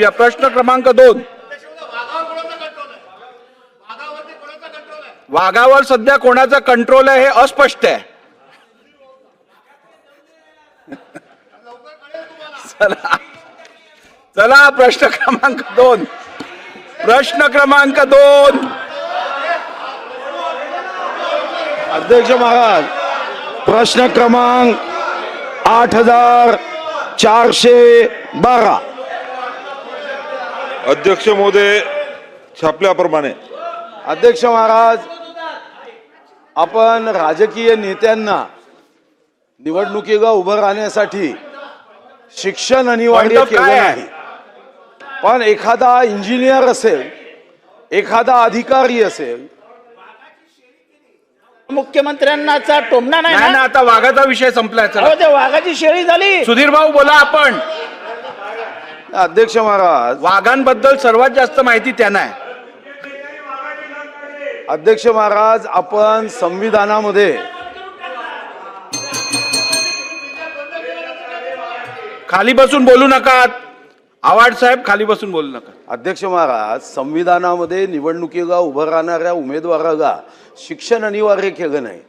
या प्रश्न क्रमांक दोन. वाघावर सध्या कोणाचा कंट्रोल आहे हे अस्पष्ट आहे. चला. चला प्रश्न क्रमांक दोन. प्रश्न क्रमांक दोन. अध्यक्ष महाराज प्रश्न क्रमांक आठ हजार चारशे बारा. अध्यक्ष महोदय छापल्याप्रमाणे. अध्यक्ष महाराज आपण राजकीय नेत्यांना निवडणुकीला उभं राहण्यासाठी शिक्षण अनिवार्य केलं? नाही. पण एखादा इंजिनियर असेल एखादा अधिकारी असेल मुख्यमंत्र्यांनाचा टोमणा नाही ना? आता वाघाचा विषय संपलाय चला. अहो ते वाघाची शेळी झाली. सुधीर भाऊ बोला आपण. अध्यक्ष महाराज. वाघांबद्दल सर्वात जास्त माहिती त्यांना आहे. अध्यक्ष महाराज आपण संविधानामध्ये खाली बसून बोलू नका आवाड साहेब खाली बसून बोलू नका. अध्यक्ष महाराज संविधानामध्ये निवडणुकीला उभं राहणाऱ्या उमेदवाराला शिक्षण अनिवार्य केलं नाही.